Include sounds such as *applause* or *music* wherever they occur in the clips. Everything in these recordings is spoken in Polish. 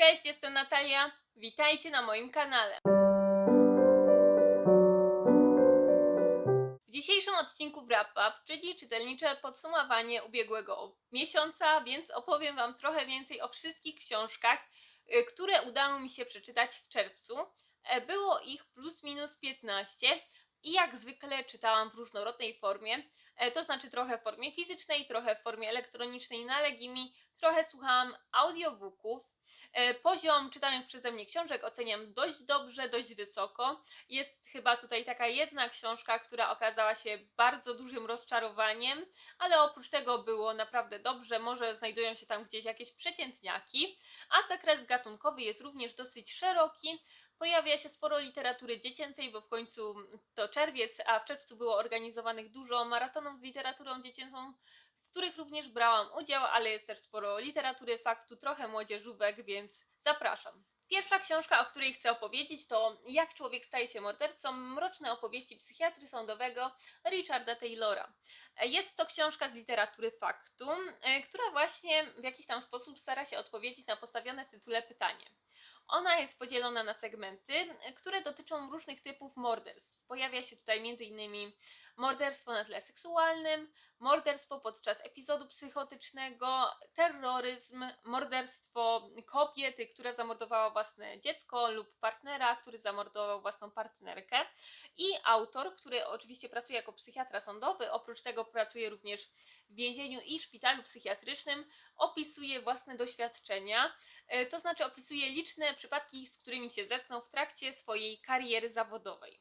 Cześć, jestem Natalia. Witajcie na moim kanale. W dzisiejszym odcinku Wrap Up, czyli czytelnicze podsumowanie ubiegłego miesiąca, więc opowiem Wam trochę więcej o wszystkich książkach, y, które udało mi się przeczytać w czerwcu. E, Było ich plus minus 15 i jak zwykle czytałam w różnorodnej formie, e, to znaczy trochę w formie fizycznej, trochę w formie elektronicznej na Legimi, trochę słuchałam audiobooków. E, Poziom czytanych przeze mnie książek oceniam dość dobrze, dość wysoko. Jest chyba tutaj taka jedna książka, która okazała się bardzo dużym rozczarowaniem, ale oprócz tego było naprawdę dobrze. Może znajdują się tam gdzieś jakieś przeciętniaki, a zakres gatunkowy jest również dosyć szeroki. Pojawia się sporo literatury dziecięcej, bo w końcu to czerwiec, a w czerwcu było organizowanych dużo maratonów z literaturą dziecięcą, których również brałam udział, ale jest też sporo literatury faktu, trochę młodzieżówek, więc zapraszam. Pierwsza książka, o której chcę opowiedzieć, to Jak człowiek staje się mordercą mroczne opowieści psychiatry sądowego Richarda Taylora. Jest to książka z literatury faktu, e, która właśnie w jakiś tam sposób stara się odpowiedzieć na postawione w tytule pytanie. Ona jest podzielona na segmenty, które dotyczą różnych typów morderstw. Pojawia się tutaj m.in. morderstwo na tle seksualnym, morderstwo podczas epizodu psychotycznego, terroryzm, morderstwo kobiety, która zamordowała własne dziecko lub partnera, który zamordował własną partnerkę i autor, który oczywiście pracuje jako psychiatra sądowy, oprócz tego pracuje również w więzieniu i szpitalu psychiatrycznym, opisuje własne doświadczenia, e, to znaczy opisuje liczne przypadki, z którymi się zetknął w trakcie swojej kariery zawodowej.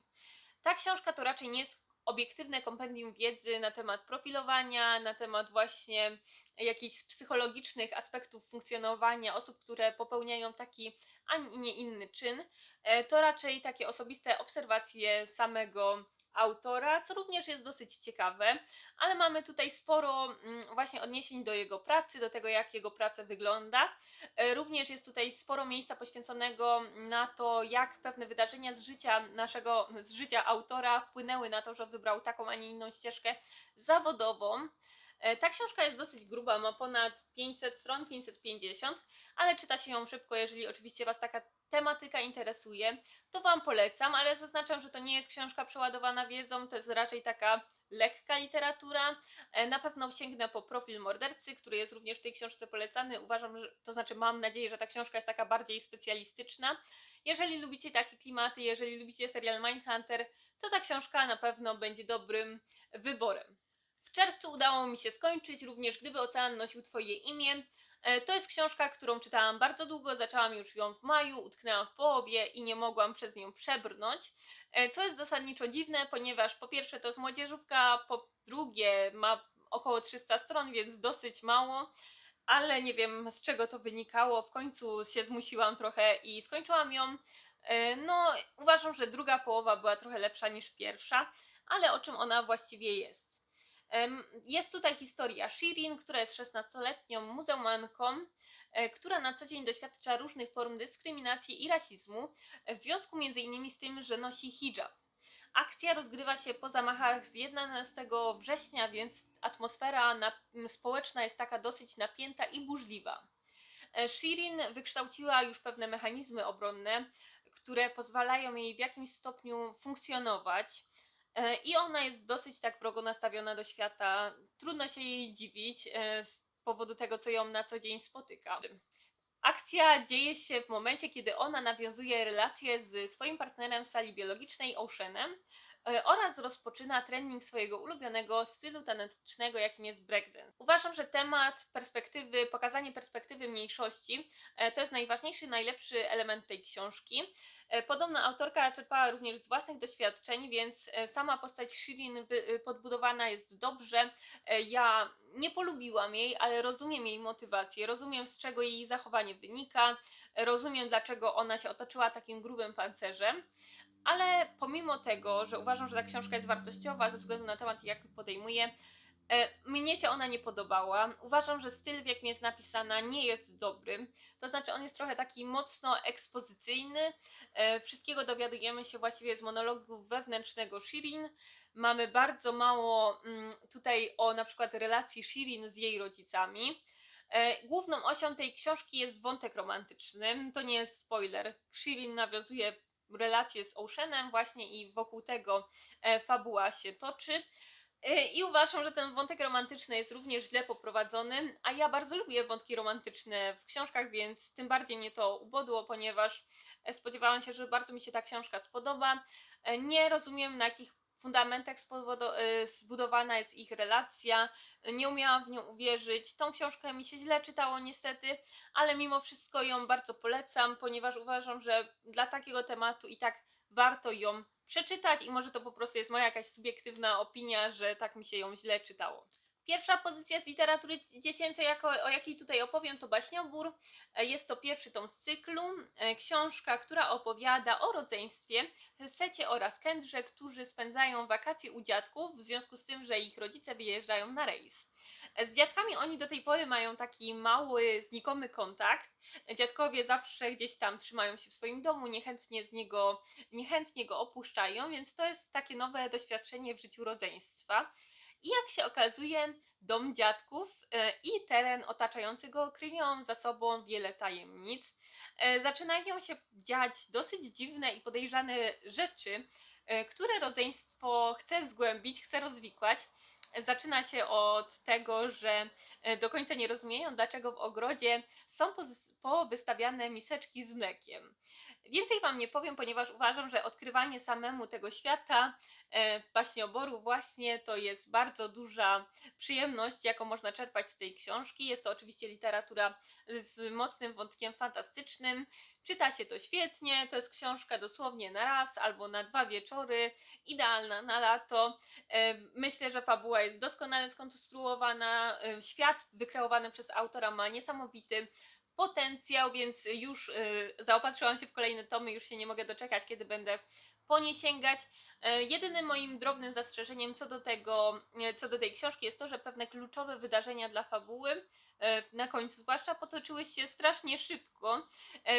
Ta książka to raczej nie jest obiektywne kompendium wiedzy na temat profilowania, na temat właśnie jakichś psychologicznych aspektów funkcjonowania osób, które popełniają taki, a nie inny czyn. E, To raczej takie osobiste obserwacje samego autora, co również jest dosyć ciekawe, ale mamy tutaj sporo mm, właśnie odniesień do jego pracy, do tego jak jego praca wygląda. E, Również jest tutaj sporo miejsca poświęconego na to, jak pewne wydarzenia z życia naszego, z życia autora wpłynęły na to, że wybrał taką, a nie inną ścieżkę zawodową. E, Ta książka jest dosyć gruba, ma ponad 500 stron, 550, ale czyta się ją szybko, jeżeli oczywiście Was taka tematyka interesuje, to Wam polecam, ale zaznaczam, że to nie jest książka przeładowana wiedzą, to jest raczej taka lekka literatura. E, Na pewno sięgnę po profil mordercy, który jest również w tej książce polecany. Uważam, że to znaczy mam nadzieję, że ta książka jest taka bardziej specjalistyczna. Jeżeli lubicie takie klimaty, jeżeli lubicie serial Mindhunter, to ta książka na pewno będzie dobrym wyborem. W czerwcu udało mi się skończyć również Gdyby Ocean nosił Twoje imię. E, To jest książka, którą czytałam bardzo długo, zaczęłam już ją w maju, utknęłam w połowie i nie mogłam przez nią przebrnąć. E, Co jest zasadniczo dziwne, ponieważ po pierwsze to jest młodzieżówka, po drugie ma około 300 stron, więc dosyć mało, ale nie wiem z czego to wynikało. W końcu się zmusiłam trochę i skończyłam ją. E, No, uważam, że druga połowa była trochę lepsza niż pierwsza, ale o czym ona właściwie jest? Jest tutaj historia Shirin, która jest 16-letnią muzułmanką, e, która na co dzień doświadcza różnych form dyskryminacji i rasizmu, e, w związku m.in. z tym, że nosi hijab. Akcja rozgrywa się po zamachach z 11 września, więc atmosfera społeczna jest taka dosyć napięta i burzliwa. E, Shirin wykształciła już pewne mechanizmy obronne, które pozwalają jej w jakimś stopniu funkcjonować. E, I ona jest dosyć tak wrogo nastawiona do świata. Trudno się jej dziwić e, z powodu tego, co ją na co dzień spotyka. Akcja dzieje się w momencie, kiedy ona nawiązuje relacje z swoim partnerem sali biologicznej, Oceanem, oraz rozpoczyna trening swojego ulubionego stylu tanecznego, jakim jest breakdance. Uważam, że temat perspektywy, pokazanie perspektywy mniejszości e, to jest najważniejszy, najlepszy element tej książki. E, Podobno autorka czerpała również z własnych doświadczeń, więc e, sama postać Shirin e, podbudowana jest dobrze. E, Ja nie polubiłam jej, ale rozumiem jej motywację, rozumiem z czego jej zachowanie wynika, e, rozumiem dlaczego ona się otoczyła takim grubym pancerzem. Ale pomimo tego, że uważam, że ta książka jest wartościowa ze względu na temat, jaki podejmuje, e, mnie się ona nie podobała. Uważam, że styl, w jakim jest napisana, nie jest dobry. To znaczy, on jest trochę taki mocno ekspozycyjny. E, Wszystkiego dowiadujemy się właściwie z monologu wewnętrznego Shirin. Mamy bardzo mało mm, tutaj o na przykład relacji Shirin z jej rodzicami. E, Główną osią tej książki jest wątek romantyczny. To nie jest spoiler. Shirin nawiązuje relacje z Oceanem właśnie i wokół tego e, fabuła się toczy. E, I uważam, że ten wątek romantyczny jest również źle poprowadzony, a ja bardzo lubię wątki romantyczne w książkach, więc tym bardziej mnie to ubodło, ponieważ e, spodziewałam się, że bardzo mi się ta książka spodoba. Nie rozumiem, na jakich fundamentach e, zbudowana jest ich relacja. Nie umiałam w nią uwierzyć. Tą książkę mi się źle czytało niestety, ale mimo wszystko ją bardzo polecam, ponieważ uważam, że dla takiego tematu i tak warto ją przeczytać i może to po prostu jest moja jakaś subiektywna opinia, że tak mi się ją źle czytało. Pierwsza pozycja z literatury dziecięcej, jako, o jakiej tutaj opowiem, to Baśniobór. E, Jest to pierwszy tom z cyklu. E, Książka, która opowiada o rodzeństwie Secie oraz Kendrze, którzy spędzają wakacje u dziadków w związku z tym, że ich rodzice wyjeżdżają na rejs. E, Z dziadkami oni do tej pory mają taki mały, znikomy kontakt. Dziadkowie zawsze gdzieś tam trzymają się w swoim domu, niechętnie z niego, niechętnie go opuszczają, więc to jest takie nowe doświadczenie w życiu rodzeństwa. I jak się okazuje, dom dziadków e, i teren otaczający go kryją za sobą wiele tajemnic. E, Zaczynają się dziać dosyć dziwne i podejrzane rzeczy, e, które rodzeństwo chce zgłębić, chce rozwikłać. Zaczyna się od tego, że do końca nie rozumieją, dlaczego w ogrodzie są powystawiane miseczki z mlekiem. Więcej Wam nie powiem, ponieważ uważam, że odkrywanie samemu tego świata e, baśnioboru właśnie to jest bardzo duża przyjemność, jaką można czerpać z tej książki. Jest to oczywiście literatura z mocnym wątkiem fantastycznym. Czyta się to świetnie, to jest książka dosłownie na raz albo na dwa wieczory, idealna na lato. E, Myślę, że fabuła jest doskonale skonstruowana, e, świat wykreowany przez autora ma niesamowity potencjał, więc już y, zaopatrzyłam się w kolejne tomy, już się nie mogę doczekać, kiedy będę po nie sięgać. E, Jedynym moim drobnym zastrzeżeniem co do tego, e, co do tej książki jest to, że pewne kluczowe wydarzenia dla fabuły e, na końcu zwłaszcza potoczyły się strasznie szybko,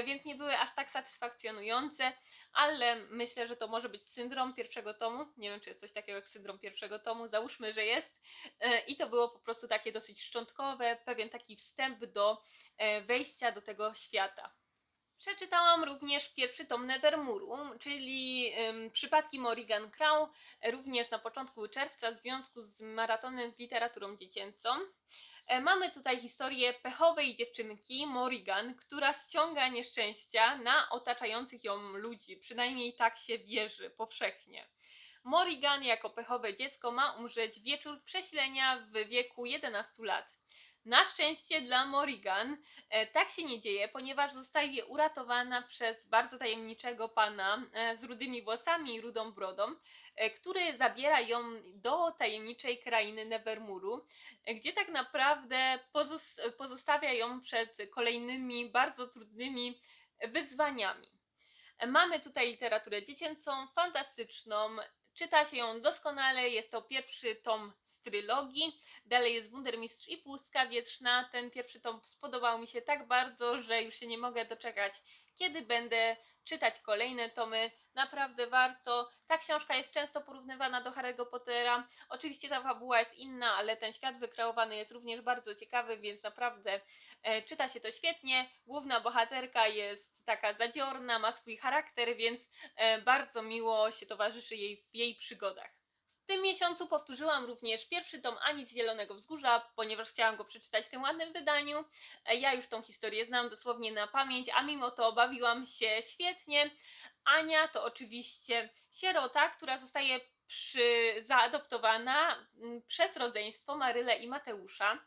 więc nie były aż tak satysfakcjonujące, ale myślę, że to może być syndrom pierwszego tomu. Nie wiem, czy jest coś takiego jak syndrom pierwszego tomu, załóżmy, że jest. I to było po prostu takie dosyć szczątkowe, pewien taki wstęp do wejścia do tego świata. Przeczytałam również pierwszy tom Nevermuru, czyli ym, przypadki Morrigan Crow, e, również na początku czerwca w związku z maratonem z literaturą dziecięcą. E, Mamy tutaj historię pechowej dziewczynki Morrigan, która ściąga nieszczęścia na otaczających ją ludzi, przynajmniej tak się wierzy powszechnie. Morrigan jako pechowe dziecko ma umrzeć wieczór prześlenia w wieku 11 lat. Na szczęście dla Morrigan e, tak się nie dzieje, ponieważ zostaje uratowana przez bardzo tajemniczego pana e, z rudymi włosami i rudą brodą, e, który zabiera ją do tajemniczej krainy Nevermuru, gdzie tak naprawdę pozos- pozostawia ją przed kolejnymi bardzo trudnymi wyzwaniami. Mamy tutaj literaturę dziecięcą, fantastyczną, czyta się ją doskonale, jest to pierwszy tom trylogii, dalej jest Wundermistrz i Pustka Wietrzna. Ten pierwszy tom spodobał mi się tak bardzo, że już się nie mogę doczekać, kiedy będę czytać kolejne tomy. Naprawdę warto. Ta książka jest często porównywana do Harry'ego Pottera. Oczywiście ta fabuła jest inna, ale ten świat wykreowany jest również bardzo ciekawy, więc naprawdę e, czyta się to świetnie. Główna bohaterka jest taka zadziorna, ma swój charakter, więc e, bardzo miło się towarzyszy jej w jej przygodach. Tym miesiącu powtórzyłam również pierwszy tom Ani z Zielonego Wzgórza, ponieważ chciałam go przeczytać w tym ładnym wydaniu. E, Ja już tą historię znam dosłownie na pamięć, a mimo to bawiłam się świetnie. Ania to oczywiście sierota, która zostaje przy, zaadoptowana mm, przez rodzeństwo Marylę i Mateusza.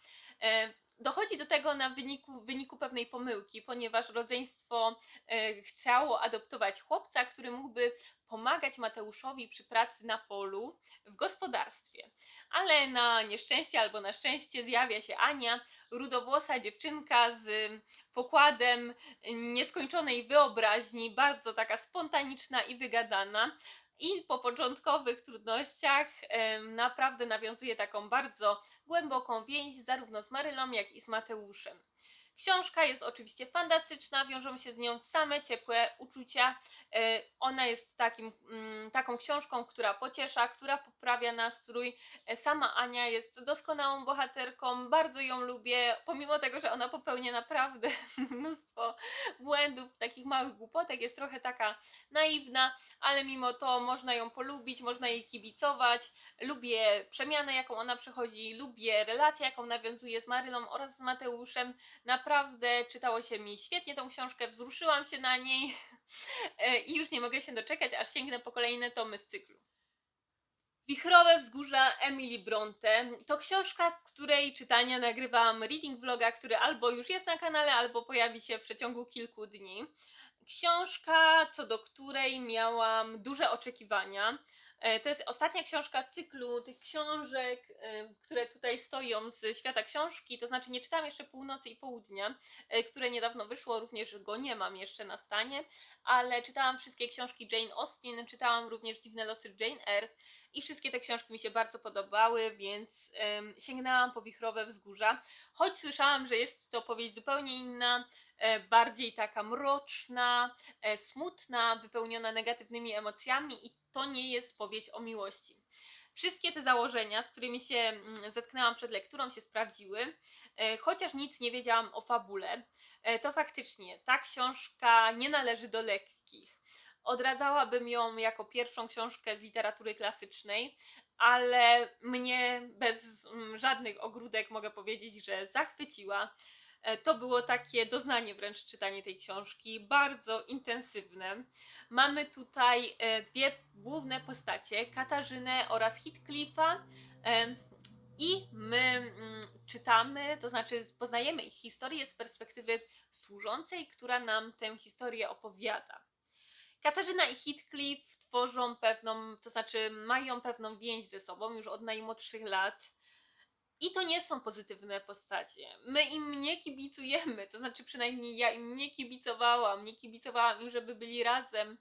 E, Dochodzi do tego na wyniku, wyniku pewnej pomyłki, ponieważ rodzeństwo e, chciało adoptować chłopca, który mógłby pomagać Mateuszowi przy pracy na polu w gospodarstwie. Ale na nieszczęście albo na szczęście zjawia się Ania, rudowłosa dziewczynka z pokładem nieskończonej wyobraźni, bardzo taka spontaniczna i wygadana. I po początkowych trudnościach naprawdę nawiązuje taką bardzo głęboką więź zarówno z Marylą, jak i z Mateuszem. Książka jest oczywiście fantastyczna, wiążą się z nią same ciepłe uczucia. E, Ona jest takim, mm, taką książką, która pociesza, która poprawia nastrój. E, Sama Ania jest doskonałą bohaterką, bardzo ją lubię, pomimo tego, że ona popełnia naprawdę *laughs* mnóstwo błędów, takich małych głupotek, jest trochę taka naiwna, ale mimo to można ją polubić, można jej kibicować. Lubię przemianę, jaką ona przechodzi, lubię relację, jaką nawiązuje z Marylą oraz z Mateuszem. Naprawdę czytało się mi świetnie tą książkę, wzruszyłam się na niej *laughs* e, i już nie mogę się doczekać, aż sięgnę po kolejne tomy z cyklu. Wichrowe wzgórza Emily Bronte to książka, z której czytania nagrywam reading vloga, który albo już jest na kanale, albo pojawi się w przeciągu kilku dni. Książka, co do której miałam duże oczekiwania. E, To jest ostatnia książka z cyklu tych książek, e, które tutaj stoją z świata książki, to znaczy nie czytałam jeszcze Północy i Południa, e, które niedawno wyszło, również go nie mam jeszcze na stanie, ale czytałam wszystkie książki Jane Austen, czytałam również Dziwne losy Jane Eyre i wszystkie te książki mi się bardzo podobały, więc sięgnęłam po Wichrowe Wzgórza, choć słyszałam, że jest to powieść zupełnie inna, bardziej taka mroczna, e, smutna, wypełniona negatywnymi emocjami i to nie jest powieść o miłości. Wszystkie te założenia, z którymi się mm, zetknęłam przed lekturą, się sprawdziły, e, chociaż nic nie wiedziałam o fabule. E, To faktycznie ta książka nie należy do lekkich. Odradzałabym ją jako pierwszą książkę z literatury klasycznej, ale mnie bez mm, żadnych ogródek mogę powiedzieć, że zachwyciła. E, To było takie doznanie wręcz czytanie tej książki, bardzo intensywne. Mamy tutaj e, dwie główne postacie, Katarzynę oraz Heathcliffa. e, I my mm, czytamy, to znaczy poznajemy ich historię z perspektywy służącej, która nam tę historię opowiada. Katarzyna i Heathcliff tworzą pewną, to znaczy mają pewną więź ze sobą już od najmłodszych lat. I to nie są pozytywne postacie. My im nie kibicujemy, to znaczy przynajmniej ja im nie kibicowałam, nie kibicowałam im, żeby byli razem.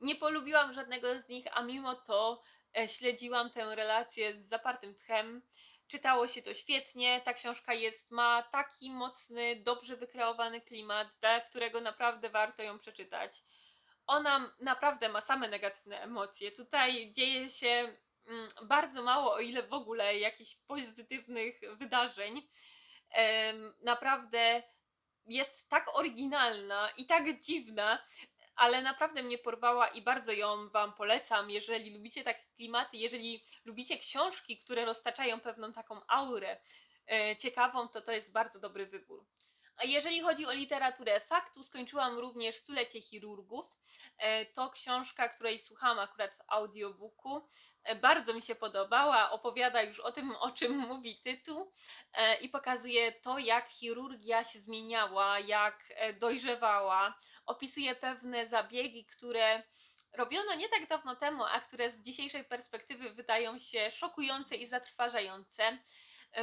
Nie polubiłam żadnego z nich, a mimo to e, śledziłam tę relację z zapartym tchem. Czytało się to świetnie. Ta książka jest, ma taki mocny, dobrze wykreowany klimat, dla którego naprawdę warto ją przeczytać. Ona naprawdę ma same negatywne emocje. Tutaj dzieje się bardzo mało, o ile w ogóle jakichś pozytywnych wydarzeń. Naprawdę jest tak oryginalna i tak dziwna, ale naprawdę mnie porwała i bardzo ją Wam polecam. Jeżeli lubicie takie klimaty, jeżeli lubicie książki, które roztaczają pewną taką aurę e, ciekawą, to to jest bardzo dobry wybór. A jeżeli chodzi o literaturę faktu, skończyłam również Stulecie Chirurgów. E, To książka, której słuchałam akurat w audiobooku. E, Bardzo mi się podobała. Opowiada już o tym, o czym mówi tytuł e, i pokazuje to, jak chirurgia się zmieniała, jak e, dojrzewała. Opisuje pewne zabiegi, które robiono nie tak dawno temu, a które z dzisiejszej perspektywy wydają się szokujące i zatrważające.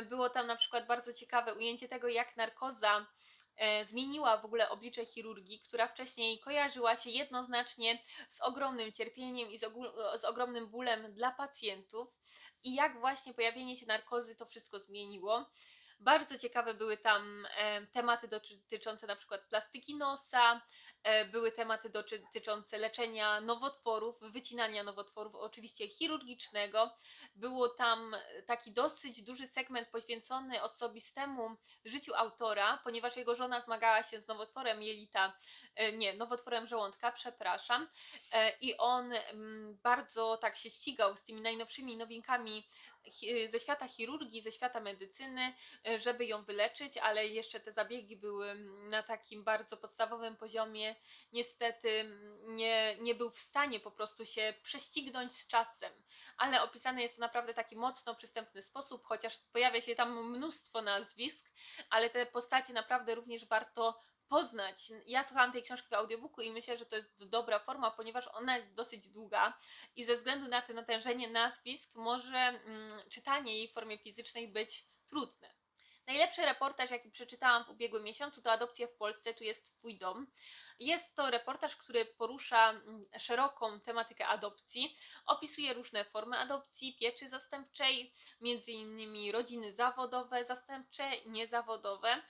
Było tam na przykład bardzo ciekawe ujęcie tego, jak narkoza zmieniła w ogóle oblicze chirurgii, która wcześniej kojarzyła się jednoznacznie z ogromnym cierpieniem i z, z ogromnym bólem dla pacjentów i jak właśnie pojawienie się narkozy to wszystko zmieniło. Bardzo ciekawe były tam e, tematy dotyczące na przykład plastyki nosa, e, były tematy dotyczące leczenia nowotworów, wycinania nowotworów, oczywiście chirurgicznego. Było tam taki dosyć duży segment poświęcony osobistemu życiu autora, ponieważ jego żona zmagała się z nowotworem jelita, e, nie, nowotworem żołądka, przepraszam, e, i on mm, bardzo tak się ścigał z tymi najnowszymi nowinkami ze świata chirurgii, ze świata medycyny, e, żeby ją wyleczyć, ale jeszcze te zabiegi były na takim bardzo podstawowym poziomie. Niestety nie, nie był w stanie po prostu się prześcignąć z czasem, ale opisane jest to naprawdę taki mocno przystępny sposób, chociaż pojawia się tam mnóstwo nazwisk, ale te postacie naprawdę również warto poznać. Ja słuchałam tej książki w audiobooku i myślę, że to jest dobra forma, ponieważ ona jest dosyć długa i ze względu na to natężenie nazwisk może mm, czytanie jej w formie fizycznej być trudne. Najlepszy reportaż, jaki przeczytałam w ubiegłym miesiącu, to Adopcja w Polsce, tu jest Twój dom. Jest to reportaż, który porusza mm, szeroką tematykę adopcji, opisuje różne formy adopcji, pieczy zastępczej, między innymi rodziny zawodowe, zastępcze, niezawodowe.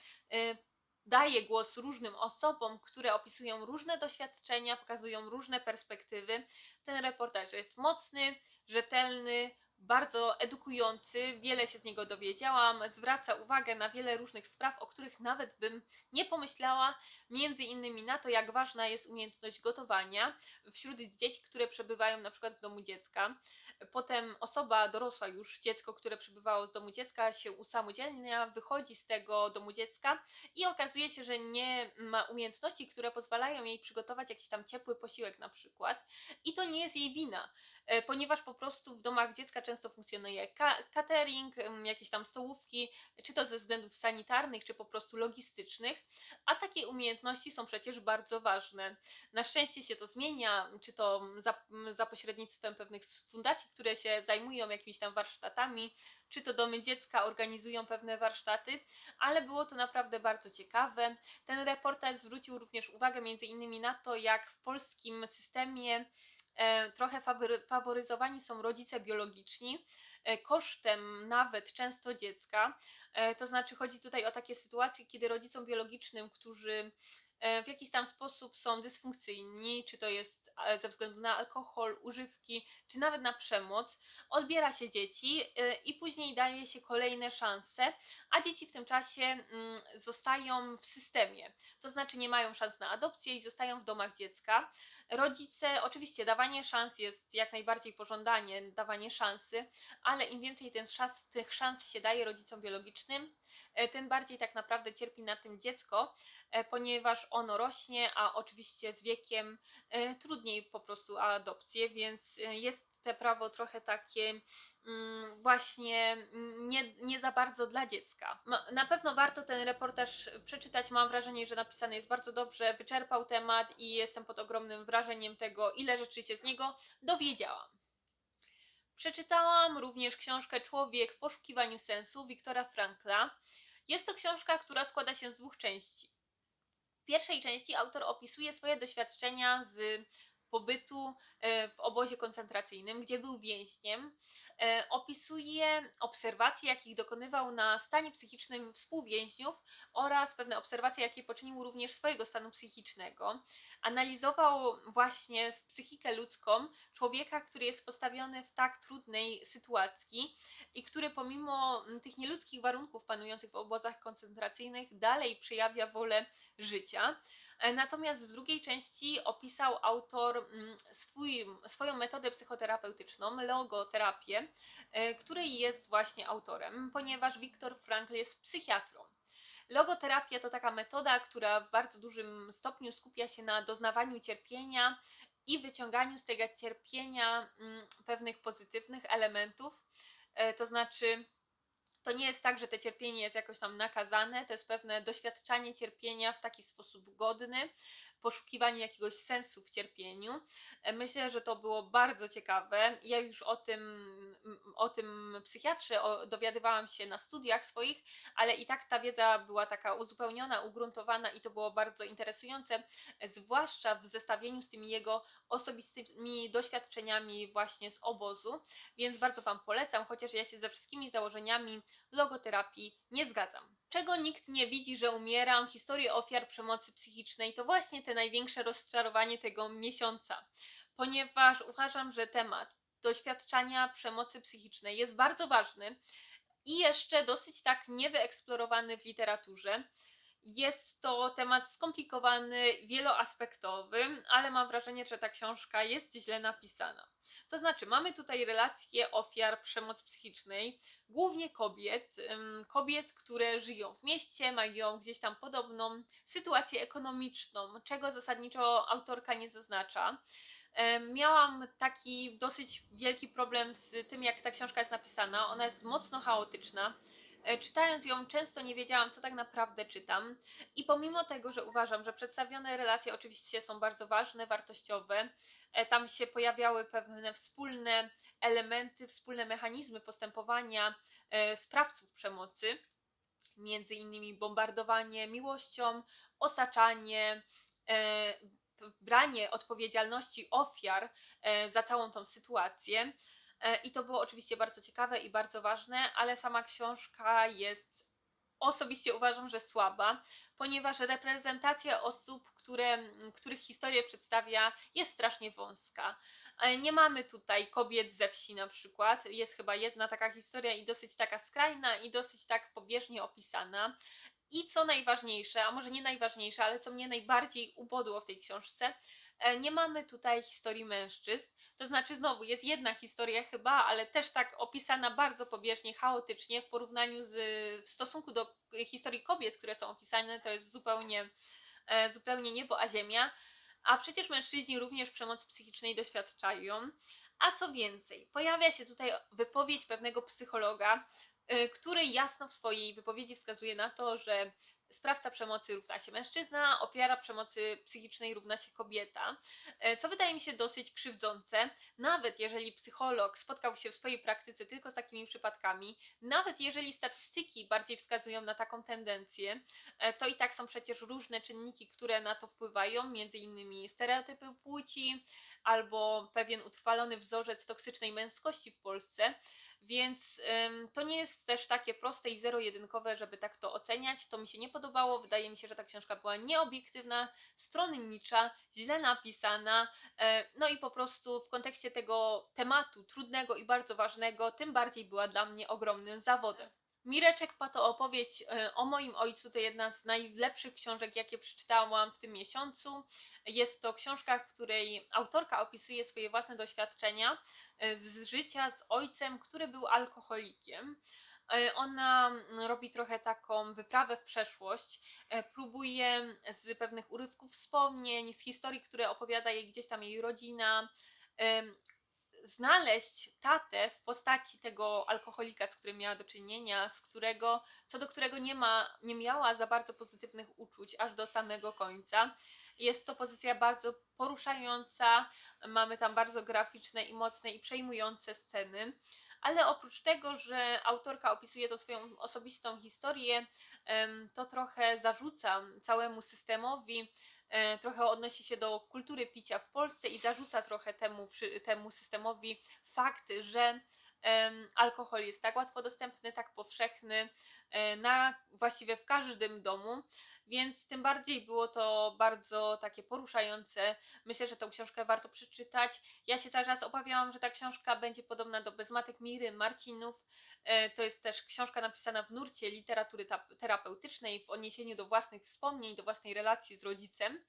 Daje głos różnym osobom, które opisują różne doświadczenia, pokazują różne perspektywy. Ten reportaż jest mocny, bardzo edukujący, wiele się z niego dowiedziałam, zwraca uwagę na wiele różnych spraw, o których nawet bym nie pomyślała, między innymi na to, jak ważna jest umiejętność gotowania wśród dzieci, które przebywają na przykład w domu dziecka. Potem osoba dorosła już, dziecko, które przebywało z domu dziecka, się usamodzielnia, wychodzi z tego domu dziecka i okazuje się, że nie ma umiejętności, które pozwalają jej przygotować jakiś tam ciepły posiłek na przykład. I to nie jest jej wina, ponieważ po prostu w domach dziecka często funkcjonuje catering, jakieś tam stołówki, czy to ze względów sanitarnych, czy po prostu logistycznych, a takie umiejętności są przecież bardzo ważne. Na szczęście się to zmienia, czy to za, za pośrednictwem pewnych fundacji, które się zajmują jakimiś tam warsztatami, czy to domy dziecka organizują pewne warsztaty, ale było to naprawdę bardzo ciekawe. Ten reportaż zwrócił również uwagę między innymi na to, jak w polskim systemie e, trochę fawory, faworyzowani są rodzice biologiczni, e, kosztem nawet często dziecka. E, to znaczy chodzi tutaj o takie sytuacje, kiedy rodzicom biologicznym, którzy e, w jakiś tam sposób są dysfunkcyjni, czy to jest e, ze względu na alkohol, używki, czy nawet na przemoc, odbiera się dzieci e, i później daje się kolejne szanse, a dzieci w tym czasie mm, zostają w systemie. To znaczy nie mają szans na adopcję i zostają w domach dziecka. Rodzice, oczywiście dawanie szans jest jak najbardziej pożądanie, dawanie szansy, ale im więcej ten szans, tych szans się daje rodzicom biologicznym, e, tym bardziej tak naprawdę cierpi na tym dziecko, e, ponieważ ono rośnie, a oczywiście z wiekiem e, trudniej po prostu adopcję, więc e, jest te prawo trochę takie mm, właśnie nie, nie za bardzo dla dziecka. Ma- Na pewno warto ten reportaż przeczytać. Mam wrażenie, że napisany jest bardzo dobrze, wyczerpał temat i jestem pod ogromnym wrażeniem tego, ile rzeczy się z niego dowiedziałam. Przeczytałam również książkę Człowiek w poszukiwaniu sensu Wiktora Frankla. Jest to książka, która składa się z dwóch części. W pierwszej części autor opisuje swoje doświadczenia z pobytu e, w obozie koncentracyjnym, gdzie był więźniem. E, Opisuje obserwacje, jakich dokonywał na stanie psychicznym współwięźniów oraz pewne obserwacje, jakie poczynił również swojego stanu psychicznego. Analizował właśnie psychikę ludzką człowieka, który jest postawiony w tak trudnej sytuacji i który pomimo mm, tych nieludzkich warunków panujących w obozach koncentracyjnych dalej przejawia wolę życia. E, Natomiast w drugiej części opisał autor mm, swój, swoją metodę psychoterapeutyczną, logoterapię, e, której jest właśnie autorem, ponieważ Viktor Frankl jest psychiatrą. Logoterapia to taka metoda, która w bardzo dużym stopniu skupia się na doznawaniu cierpienia i wyciąganiu z tego cierpienia mm, pewnych pozytywnych elementów. E, To znaczy, to nie jest tak, że to cierpienie jest jakoś tam nakazane, to jest pewne doświadczanie cierpienia w taki sposób godny, poszukiwanie jakiegoś sensu w cierpieniu. E, Myślę, że to było bardzo ciekawe. Ja już o tym, o tym psychiatrze dowiadywałam się na studiach swoich, ale i tak ta wiedza była taka uzupełniona, ugruntowana i to było bardzo interesujące, e, zwłaszcza w zestawieniu z tymi jego osobistymi doświadczeniami właśnie z obozu, więc bardzo Wam polecam, chociaż ja się ze wszystkimi założeniami logoterapii nie zgadzam. Czego nikt nie widzi, że umieram, historie ofiar przemocy psychicznej to właśnie te największe rozczarowanie tego miesiąca, ponieważ uważam, że temat doświadczania przemocy psychicznej jest bardzo ważny i jeszcze dosyć tak niewyeksplorowany w literaturze. Jest to temat skomplikowany, wieloaspektowy, ale mam wrażenie, że ta książka jest źle napisana. To znaczy, mamy tutaj relacje ofiar przemocy psychicznej, głównie kobiet, kobiet, które żyją w mieście, mają gdzieś tam podobną sytuację ekonomiczną, czego zasadniczo autorka nie zaznacza. Miałam taki dosyć wielki problem z tym, jak ta książka jest napisana. Ona jest mocno chaotyczna. E, Czytając ją, często nie wiedziałam, co tak naprawdę czytam. I pomimo tego, że uważam, że przedstawione relacje oczywiście są bardzo ważne, wartościowe, e, tam się pojawiały pewne wspólne elementy, wspólne mechanizmy postępowania e, sprawców przemocy, między innymi bombardowanie miłością, osaczanie, branie odpowiedzialności ofiar za całą tą sytuację. E, I to było oczywiście bardzo ciekawe i bardzo ważne, ale sama książka jest osobiście uważam, że słaba, ponieważ reprezentacja osób, które, których historię przedstawia, jest strasznie wąska. E, Nie mamy tutaj kobiet ze wsi na przykład. Jest chyba jedna taka historia i dosyć taka skrajna i dosyć tak pobieżnie opisana. I co najważniejsze, a może nie najważniejsze, ale co mnie najbardziej ubodło w tej książce, e, nie mamy tutaj historii mężczyzn. To znaczy, znowu jest jedna historia chyba, ale też tak opisana bardzo pobieżnie, chaotycznie w porównaniu z, w stosunku do historii kobiet, które są opisane, to jest zupełnie, e, zupełnie niebo a ziemia. A przecież mężczyźni również przemocy psychicznej doświadczają. A co więcej, pojawia się tutaj wypowiedź pewnego psychologa, y, który jasno w swojej wypowiedzi wskazuje na to, że sprawca przemocy równa się mężczyzna, ofiara przemocy psychicznej równa się kobieta, y, co wydaje mi się dosyć krzywdzące, nawet jeżeli psycholog spotkał się w swojej praktyce tylko z takimi przypadkami, nawet jeżeli statystyki bardziej wskazują na taką tendencję, e, to i tak są przecież różne czynniki, które na to wpływają, między innymi stereotypy płci albo pewien utrwalony wzorzec toksycznej męskości w Polsce, więc ym, to nie jest też takie proste i zero-jedynkowe, żeby tak to oceniać. To mi się nie podobało. Wydaje mi się, że ta książka była nieobiektywna, stronnicza, źle napisana. E, no i po prostu w kontekście tego tematu trudnego i bardzo ważnego, tym bardziej była dla mnie ogromnym zawodem. Mireczek Pato opowieść e, o moim ojcu to jedna z najlepszych książek, jakie przeczytałam w tym miesiącu. Jest to książka, w której autorka opisuje swoje własne doświadczenia e, z życia z ojcem, który był alkoholikiem. E, Ona robi trochę taką wyprawę w przeszłość, próbuje z pewnych urywków wspomnień, z historii, które opowiada jej gdzieś tam jej rodzina, znaleźć tatę w postaci tego alkoholika, z którym miała do czynienia, z którego, co do którego nie, ma, nie miała za bardzo pozytywnych uczuć aż do samego końca. Jest to pozycja bardzo poruszająca, mamy tam bardzo graficzne i mocne i przejmujące sceny. Ale oprócz tego, że autorka opisuje to swoją osobistą historię, to trochę zarzuca całemu systemowi, trochę odnosi się do kultury picia w Polsce i zarzuca trochę temu, temu systemowi fakt, że alkohol jest tak łatwo dostępny, tak powszechny e, na właściwie w każdym domu, więc tym bardziej było to bardzo takie poruszające. Myślę, że tą książkę warto przeczytać. Ja się cały czas obawiałam, że ta książka będzie podobna do Bezmatek Miry Marcinów. E, To jest też książka napisana w nurcie literatury terapeutycznej, w odniesieniu do własnych wspomnień, do własnej relacji z rodzicem.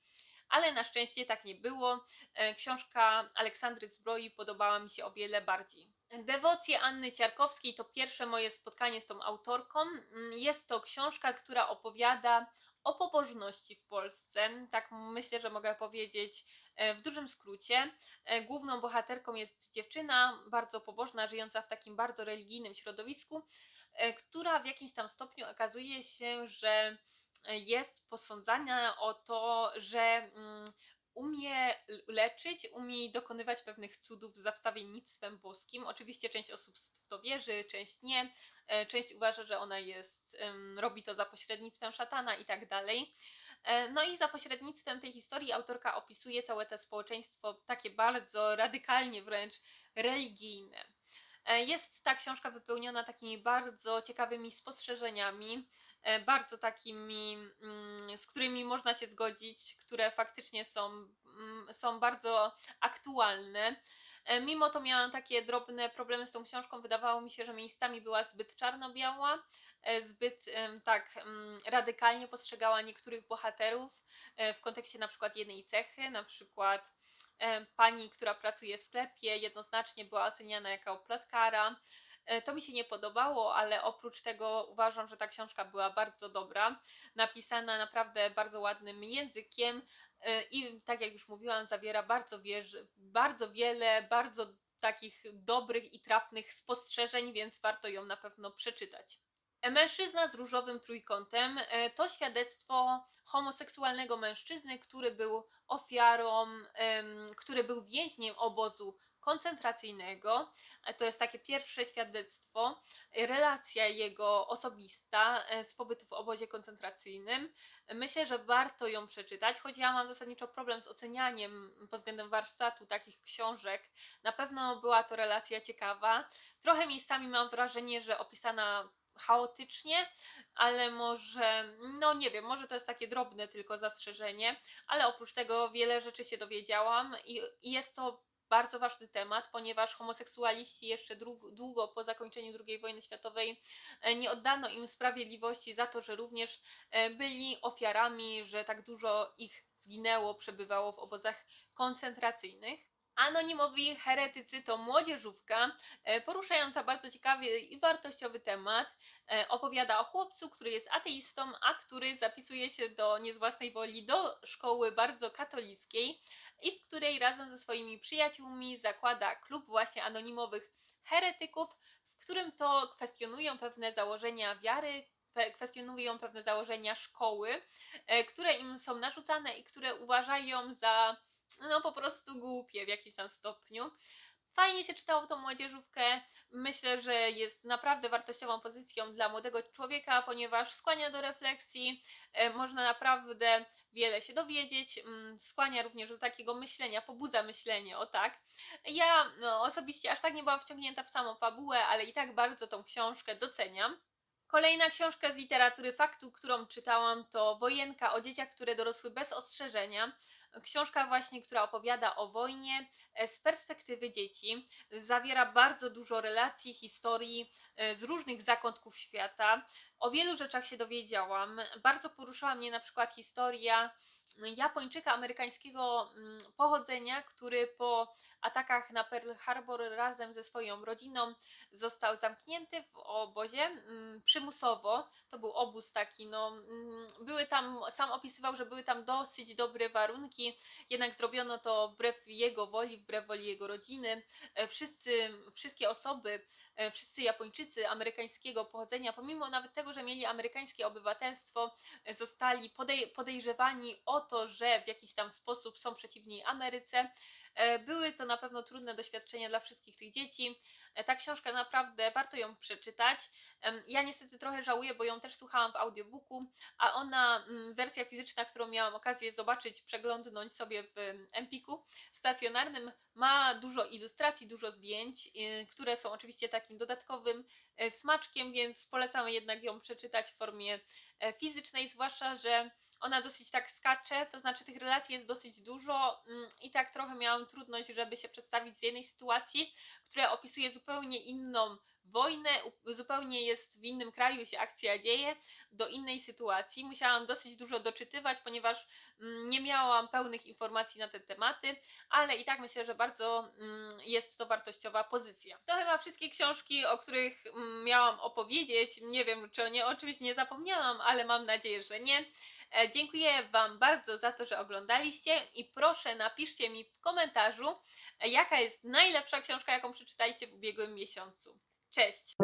Ale na szczęście tak nie było. E, Książka Aleksandry Zbroi podobała mi się o wiele bardziej. Dewocje Anny Ciarkowskiej to pierwsze moje spotkanie z tą autorką. Mm, Jest to książka, która opowiada o pobożności w Polsce. Tak myślę, że mogę powiedzieć e, w dużym skrócie. E, Główną bohaterką jest dziewczyna bardzo pobożna, żyjąca w takim bardzo religijnym środowisku, e, która w jakimś tam stopniu okazuje się, że jest posądzana o to, że mm, umie leczyć, umie dokonywać pewnych cudów za wstawiennictwem boskim. Oczywiście część osób w to wierzy, część nie. E, Część uważa, że ona jest, robi to za pośrednictwem szatana i tak dalej. E, No i za pośrednictwem tej historii autorka opisuje całe to społeczeństwo takie bardzo radykalnie wręcz religijne. E, Jest ta książka wypełniona takimi bardzo ciekawymi spostrzeżeniami, bardzo takimi, mm, z którymi można się zgodzić, które faktycznie są, mm, są bardzo aktualne. E, Mimo to miałam takie drobne problemy z tą książką. Wydawało mi się, że miejscami była zbyt czarno-biała, e, zbyt tak em, radykalnie postrzegała niektórych bohaterów e, w kontekście na przykład jednej cechy, na przykład e, pani, która pracuje w sklepie, jednoznacznie była oceniana jako plotkara. E, To mi się nie podobało, ale oprócz tego uważam, że ta książka była bardzo dobra, napisana naprawdę bardzo ładnym językiem e, i tak jak już mówiłam, zawiera bardzo, wież- bardzo wiele, bardzo takich dobrych i trafnych spostrzeżeń, więc warto ją na pewno przeczytać. E, Mężczyzna z różowym trójkątem to świadectwo homoseksualnego mężczyzny, który był ofiarą, który był więźniem obozu koncentracyjnego. E, To jest takie pierwsze świadectwo, e, relacja jego osobista e, z pobytu w obozie koncentracyjnym. Myślę, że warto ją przeczytać, choć ja mam zasadniczo problem z ocenianiem pod względem warsztatu takich książek. Na pewno była to relacja ciekawa. Trochę miejscami mam wrażenie, że opisana chaotycznie, ale może, no nie wiem, może to jest takie drobne tylko zastrzeżenie, ale oprócz tego wiele rzeczy się dowiedziałam i, i jest to bardzo ważny temat, ponieważ homoseksualiści jeszcze dłu- długo po zakończeniu II wojny światowej e, nie oddano im sprawiedliwości za to, że również e, byli ofiarami, że tak dużo ich zginęło, przebywało w obozach koncentracyjnych. Anonimowi heretycy to młodzieżówka, e, poruszająca bardzo ciekawy i wartościowy temat. E, Opowiada o chłopcu, który jest ateistą, a który zapisuje się do nie z własnej woli do szkoły bardzo katolickiej i w której razem ze swoimi przyjaciółmi zakłada klub właśnie anonimowych heretyków, w którym to kwestionują pewne założenia wiary, kwestionują pewne założenia szkoły, e, które im są narzucane i które uważają za no po prostu głupie w jakimś tam stopniu. Fajnie się czytało tą młodzieżówkę. Myślę, że jest naprawdę wartościową pozycją dla młodego człowieka, ponieważ skłania do refleksji, e, można naprawdę wiele się dowiedzieć, mm, skłania również do takiego myślenia, pobudza myślenie, o tak. Ja no, osobiście aż tak nie byłam wciągnięta w samą fabułę, ale i tak bardzo tą książkę doceniam. Kolejna książka z literatury faktu, którą czytałam, to Wojenka o dzieciach, które dorosły bez ostrzeżenia. Książka właśnie, która opowiada o wojnie e, z perspektywy dzieci. Zawiera bardzo dużo relacji, historii e, z różnych zakątków świata. O wielu rzeczach się dowiedziałam. Bardzo poruszyła mnie na przykład historia Japończyka amerykańskiego mm, pochodzenia, który po atakach na Pearl Harbor razem ze swoją rodziną został zamknięty w obozie mm, przymusowo. To był obóz taki, no mm, były tam, sam opisywał, że były tam dosyć dobre warunki, jednak zrobiono to wbrew jego woli, wbrew woli jego rodziny. E, Wszyscy, wszystkie osoby, wszyscy Japończycy amerykańskiego pochodzenia, pomimo nawet tego, że mieli amerykańskie obywatelstwo, e, zostali podej- podejrzewani o to, że w jakiś tam sposób są przeciwni Ameryce. E, Były to na pewno trudne doświadczenia dla wszystkich tych dzieci. E, Ta książka naprawdę warto ją przeczytać. Ja niestety trochę żałuję, bo ją też słuchałam w audiobooku, a ona, mm, wersja fizyczna, którą miałam okazję zobaczyć, przeglądnąć sobie w em, Empiku stacjonarnym, ma dużo ilustracji, dużo zdjęć, y, które są oczywiście takim dodatkowym e, smaczkiem, więc polecam jednak ją przeczytać w formie fizycznej, zwłaszcza, że ona dosyć tak skacze, to znaczy tych relacji jest dosyć dużo mm, i tak trochę miałam trudność, żeby się przedstawić z jednej sytuacji, która opisuje zupełnie inną wojnę, zupełnie jest w innym kraju się akcja dzieje, do innej sytuacji. Musiałam dosyć dużo doczytywać, ponieważ mm, nie miałam pełnych informacji na te tematy, ale i tak myślę, że bardzo mm, jest to wartościowa pozycja. To chyba wszystkie książki, o których miałam opowiedzieć. Nie wiem, czy o nie oczywiście nie zapomniałam, ale mam nadzieję, że nie. E, Dziękuję Wam bardzo za to, że oglądaliście i proszę napiszcie mi w komentarzu, e, jaka jest najlepsza książka, jaką przeczytaliście w ubiegłym miesiącu. Cześć!